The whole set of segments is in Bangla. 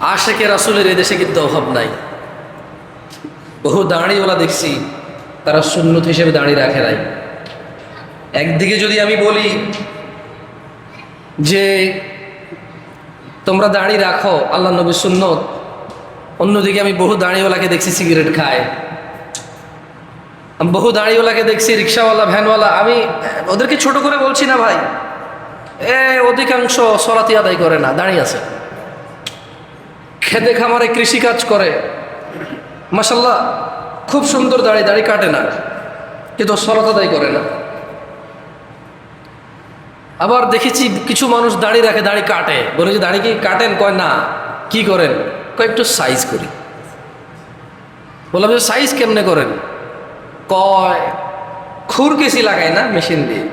আশেকে রাসুলের এদেশে কিন্তু অভাব নাই। বহু দাঁড়িওয়ালা দেখছি, তারা সুন্নত হিসেবে দাঁড়িয়ে রাখে নাই। একদিকে যদি আমি বলি যে, তোমরা দাড়ি রাখো আল্লাহ নবী সুন্নত। অন্যদিকে আমি বহু দাঁড়িওয়ালাকে দেখছি সিগারেট খায়। আমি বহু দাঁড়িওয়ালাকে দেখছি রিক্সাওয়ালা, ভ্যানওয়ালা, আমি ওদেরকে ছোট করে বলছি না ভাই, এ অধিকাংশ সলাতি আদায় করে না, দাঁড়িয়ে আছে। খেতে খামারে কৃষিকাজ করে। মাসাল্লাহ খুব সুন্দর দাড়ি দাড়ি কাটে না, কিন্তু সলাত আদায় করে না। আবার দেখেছি কিছু মানুষ দাড়ি রাখে, দাড়ি কাটে। বলে যে, দাড়ি কি কাটেন? কয়, না। কি করেন? কয়, একটু সাইজ করি। বললাম যে সাইজ কেমনে করেন? কয়, খুর কেসি লাগায় না মেশিন দিয়ে।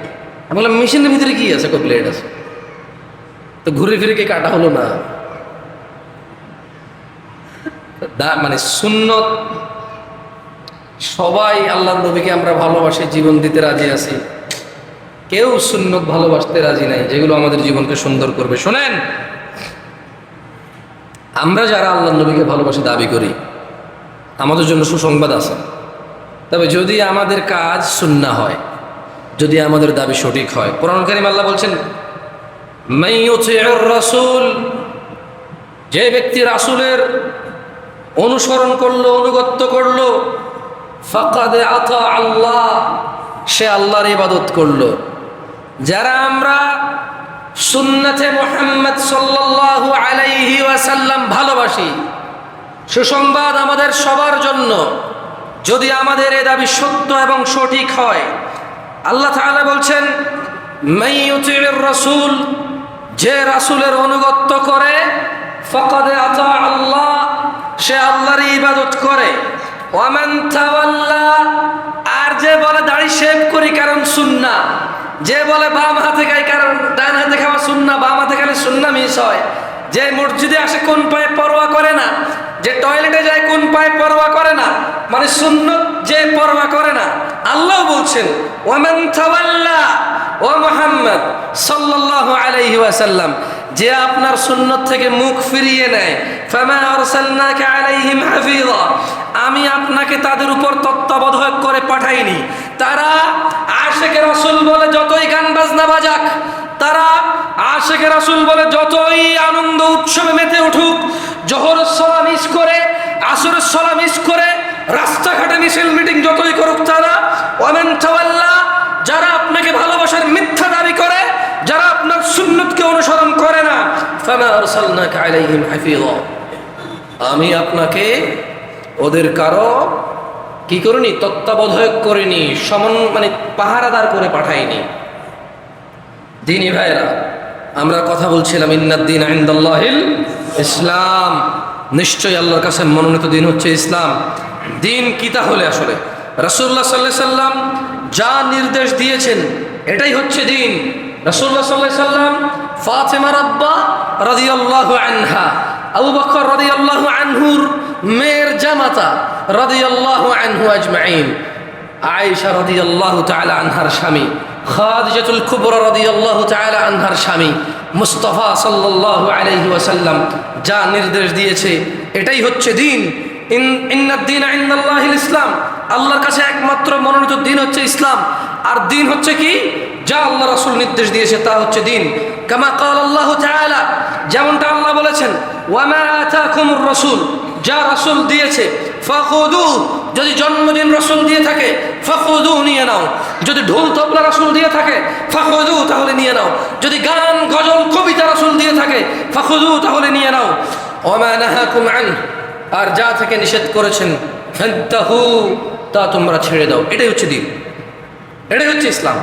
আমি বললাম মেশিনের ভিতরে কি আছে? কয় ব্লেড আছে? তো ঘুরে ফিরে কি কাটা হলো না? মানে সুন্নত। সবাই আল্লাহ নবীকে আমরা ভালোবাসি, জীবন দিতে রাজি আছি। কেউ সুন্নত ভালোবাসতে রাজি নাই, যেগুলো আমাদের জীবনকে সুন্দর করবে। শোনেন, আমরা যারা আল্লাহ নবীকে ভালোবাসি, দাবি করি, আমাদের জন্য সুসংবাদ আছে। তবে যদি আমাদের কাজ সুন্না হয়, যদি আমাদের দাবি সঠিক হয় কোরআন কারিম আল্লাহ বলছেন যে ব্যক্তি রাসূলের অনুসরণ করল অনুগত্য করল। ফাকাদে আতা আল্লাহ, সে আল্লাহর ইবাদত করল। যারা আমরা সুন্নতে মোহাম্মদ সাল্লাল্লাহু আলাইহি ওয়াসাল্লাম ভালোবাসি, সুসংবাদ আমাদের সবার জন্য। যদি আমাদের এ দাবি সত্য এবং সঠিক হয়, আল্লাহ তাআলা বলছেন মাইয়ুতির রাসূল যে রাসূলের অনুগত্য করে, ফাকাদে আতা আল্লাহ সে আল্লাহর ইবাদত করে। আর যে বলে দাড়ি শেভ করি কারণ সুন্না, যে বলে বাম হাতে খাই কারণ ডান হাতে খাওয়া সুন্না, বাম হাতে খেলে সুন্না মিস হয়। যে মসজিদে আসে কোন পায়ে পরোয়া করে না, যে টয়লেটে যায় কোন পায়ে পরোয়া করে না মানে সুন্নত যে পরোয়া করে না, আল্লাহ বলছেন, ওয়ামান ও মুহাম্মদ, সাল্লাল্লাহু আলাইহি ওয়াসাল্লাম যে আপনার সুন্নত থেকে মুখ ফিরিয়ে নেয় আমি আপনাকে তাদের উপর তত্ত্বাবধায়ক করে পাঠাইনি। তারা আশেকে রাসূল বলে যতই গান বাজনা বাজাক, তারা আশেকে রাসূল বলে যতই আনন্দ উৎসবে মেতে উঠুক জহর সলা মিস করে, আসরের সলা মিস করে, রাস্তাঘাটে মিছিল মিটিং যতই করুক তারা, ওয়ামান তাওয়াল্লা যারা আপনাকে ভালোবাসার মিথ্যা দাবি করে যারা আপনার সুন্নতকে অনুসরণ করে না। আমি আপনাকে ওদের কারও কি করিনি, তত্ত্বাবধায়ক করিনি, সমন মানে পাহারাদার করে পাঠাইনি। দিনী ভাইরা আমরা কথা বলছিলাম, ইন্নাদ্দিন আইন্দাল্লাহিল ইসলাম। নিশ্চয়ই আল্লাহর কাছে মনোনীত দিন হচ্ছে ইসলাম। দিন কি তাহলে আসলে? রাসূলুল্লাহ সাল্লাহ সাল্লাম যা নির্দেশ দিয়েছেন, এটাই হচ্ছে দিন। রাসূলুল্লাহ সাল্লাহ সাল্লাম ফাতেমা রাব্বা রাদিয়াল্লাহু আনহা, আবু বকর রাদিয়াল্লাহু আনহুর মেয়ের জামাতা রাদিয়াল্লাহু আনহু আজমাইন, আয়েশা রাদিয়াল্লাহু তাআলা আনহার স্বামী, খাদিজাতুল কুবরা রাদিয়াল্লাহু তাআলা আনহার স্বামী মুস্তাফা সাল্লাল্লাহু আলাইহি ওয়াসাল্লাম যা নির্দেশ দিয়েছে, এটাই হচ্ছে দিন। ইন ইন্নাদ-দীন ইনদাল্লাহিল ইসলাম, আল্লাহর কাছে একমাত্র মনোনীত দিন হচ্ছে ইসলাম। আর দিন হচ্ছে কি? যা আল্লাহ রাসুল নির্দেশ দিয়েছে, তা হচ্ছে দিন। কামা ক্বাল আল্লাহু যেমনটা আল্লাহ বলেছেন, ওয়ামা যা রাসূল দিয়েছে ফাখুদু যদি জন্মদিন রসুল দিয়ে থাকে ফাখুদু নিয়ে নাও। যদি ঢোল তবলা রসুল দিয়ে থাকে ফাখুদু তাহলে নিয়ে নাও। যদি গান, গজল, কবিতা রসুল দিয়ে থাকে ফাখুদু তাহলে নিয়ে নাও। আর যা থেকে নিষেধ করেছেন, ফান্তাহু তা তোমরা ছেড়ে দাও। এটাই হচ্ছে দিন। এটাই হচ্ছে ইসলাম।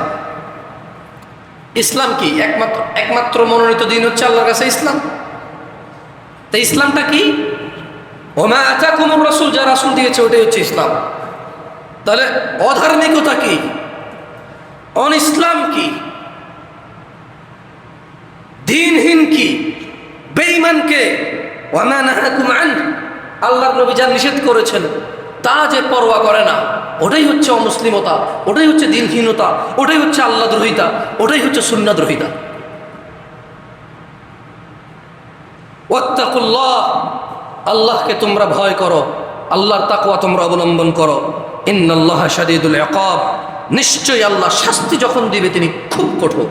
ইসলাম কি? একমাত্র একমাত্র মনোনীত দিন হচ্ছে আল্লাহর কাছে ইসলাম। তা ইসলামটা কি? ওমা আতাকুমুর রাসূল, যা রাসূল দিয়েছে ওটাই হচ্ছে ইসলাম। তাহলে অধার্মিকতা কি? অন ইসলাম কি? দিনহীন কি? বেঈমান কে? ওয়ামা নাহাকুম আন। আল্লাহর নবী যা নিষেধ করেছেন তা যে পরোয়া করে না, ওটাই হচ্ছে অমুসলিমতা, ওটাই হচ্ছে দিনহীনতা, ওটাই হচ্ছে আল্লাহ দ্রোহিতা, ওটাই হচ্ছে সুন্না দ্রোহিতা। ওয়াত্তাকুল্লাহ, আল্লাহকে তোমরা ভয় করো, আল্লাহর তাকওয়া তোমরা অবলম্বন করো। ইন্নাল্লাহ শাদীদুল ইকাব, নিশ্চয়ই আল্লাহ শাস্তি যখন দিবে তিনি খুব কঠোর।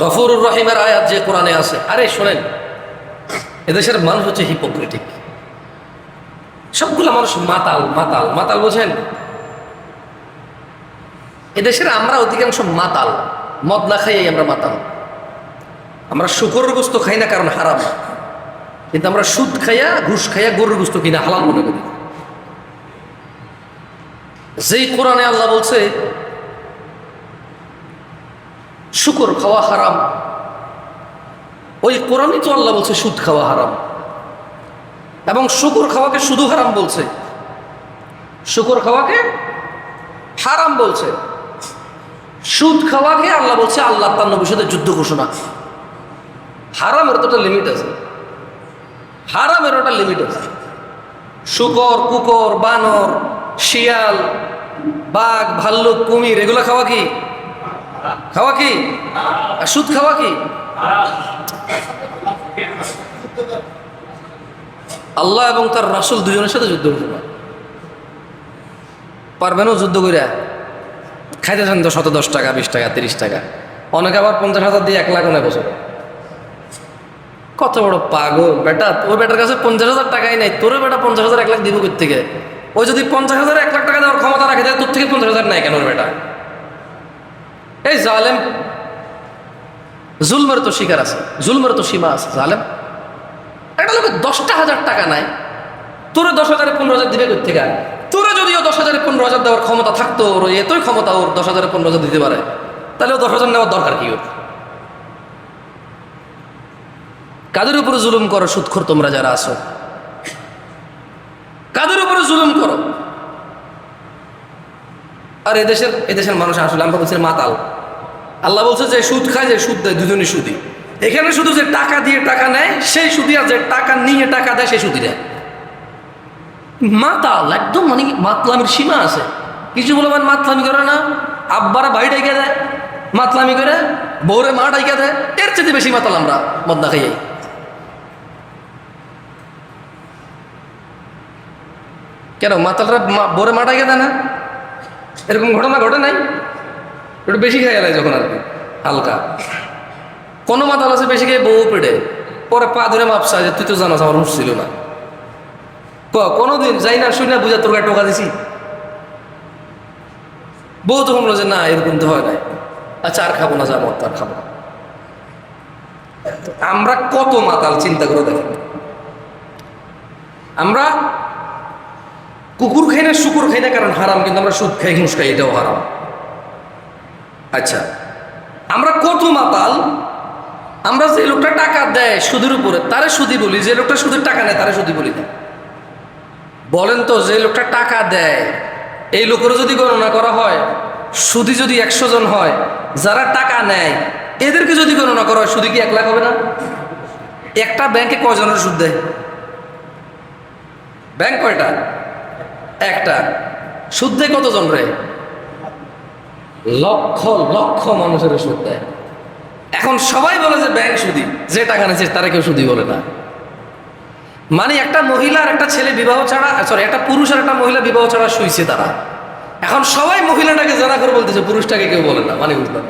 গফুরুর রহিমের আয়াত যে কোরআনে আছে, আরে শোনেন এদেশের মানুষ হচ্ছে হিপোক্রেটিক সবগুলো মানুষ মাতাল মাতাল। মাতাল বোঝেন? এদেশের আমরা অধিকাংশ মাতাল। মদ না খাইয়াই আমরা মাতাল। আমরা শুকরের গোস্ত খাই না কারণ হারাম। কিন্তু আমরা সুদ খাইয়া, ঘুষ খাইয়া গরুর গোস্ত কিনা হালাল মনে করি। যেই কোরআনে আল্লাহ বলছে, শুকর খাওয়া হারাম। ওই কোরআনই তো আল্লাহ বলছে, সুদ খাওয়া হারাম। এবং শুকর খাওয়াকে শুধু হারাম বলছে। শুকর খাওয়াকে হারাম বলছে। সুদ খাওয়াকে আল্লাহ বলছে, আল্লাহ তার নবীর সাথে যুদ্ধ ঘোষণা। হারামের তো একটা লিমিট আছে। হারামের একটা লিমিট আছে। শুকর, কুকর, বানর, শিয়াল, বাঘ, ভাল্লুক, কুমির, এগুলো খাওয়া কি? খাওয়া কি? সুদ খাওয়া কি? আল্লাহ এবং তার রাসুল দুজনের সাথে যুদ্ধ করতে পারবেনও যুদ্ধ করিয়া খাইতেছেন তো শত দশ টাকা, বিশ টাকা, তিরিশ টাকা। অনেকে আবার পঞ্চাশ হাজার দিয়ে এক লাখ নেয় বছর। কত বড় পাগল। বেটা, তোর বেটার কাছে পঞ্চাশ হাজার টাকাই নেই। তোর বেটা পঞ্চাশ হাজার এক লাখ দিব থেকে ওই যদি পঞ্চাশ হাজার এক লাখ টাকা দেওয়ার ক্ষমতা রাখে তোর থেকে পঞ্চাশ হাজার নেয় কেন বেটা? এই জালেম জুলমের তো শিকার আছে, জুলমের তো সীমা আছে, জালেম। একটা লোকের দশটা হাজার টাকা নাই তোরে দশ হাজারে পনেরো হাজার দিবে কোথ থেকে তোরে যদিও দশ হাজারে পনেরো হাজার দেওয়ার ক্ষমতা থাকতো, ওর এতই ক্ষমতা, ওর দশ হাজারে পনেরো হাজার দিতে পারে। তাহলে ও দশ হাজার নেওয়ার দরকার কি ওর? কাদের উপরে জুলুম করো, সুৎখর তোমরা যারা আছো? কাদের উপরে জুলুম করো? আর এদেশের এদেশের মানুষ আসলে আমরা বলছি মাতাল। আল্লাহ বলছে যে সুদ খায়, যে সুদ দেয়, দুজনই সুদি। এখানে শুধু যে টাকা দিয়ে টাকা নেয়, সেই সুদি, আর যে টাকা নিয়ে টাকা দেয়, সেই সুদি দেয়। মাতাল, একদম মানে মাতলামির সীমা আছে। কিছু বলে মানে মাতলামি করে না? আব্বারা ভাই ডাইকে দেয়, মাতলামি করে বৌরে মা ডাইকে দেয়, এর চেয়ে বেশি মাতাল আমরা মদ্দা খাইয়াই কেন, মাতালরা বোরে মাটা গেছে না? এরকম ঘটনা ঘটে নাই? একটু বেশি খেয়ে গেলে যখন আর কি, হালকা। কোনো মাতাল আছে বেশি খেয়ে বউ পেটে পরে পা ধরে মাপসা যে তুই তো জানাস আমার হুশ ছিল না। ক, কোনোদিন যাই না শুই না বুঝা তোর গায়ে টোকা দিছি? বউ তখন বলে যে, না, এরকম তো হয় নাই। আচ্ছা আর খাব না, যা মত আর খাব না। আমরা কত মাতাল, চিন্তা করে দেখেন। আমরা কুকুর খাই না, শুকুর খাই না, কারণ হারাম, কিন্তু আমরা সুদ খাই ঘুষ খাই, এটাও হারাম। আচ্ছা আমরা কত মাতাল? আমরা যে লোকটা টাকা দেয় সুদের উপরে, তারে সুদি বলি, যে লোকটা সুদের টাকা নেয় তারে সুদি বলি না। বলেন তো, যে লোকটা টাকা দেয়, এই লোকেরও যদি গণনা করা হয় সুদি যদি একশো জন হয়, যারা টাকা নেয়, এদেরকে যদি গণনা করা হয় সুদি কি এক লাখ হবে না? একটা ব্যাংকে কজনের সুদ দেয়? ব্যাংক কয়টা? একটা। সুদ দেয় কতজন রে? লক্ষ লক্ষ মানুষের সুদ দেয়। এখন সবাই বলে যে ব্যাংক সুদি, যে টাকা নিয়েছে তারা কেউ সুদি বলে না। মানে একটা মহিলা আর একটা ছেলে বিবাহ ছাড়া সরি একটা পুরুষ আর একটা মহিলা বিবাহ ছাড়া শুইছে তারা। এখন সবাই মহিলাটাকে জানা করে বলতেছে, পুরুষটাকে কেউ বলে না। মানে বুঝলাম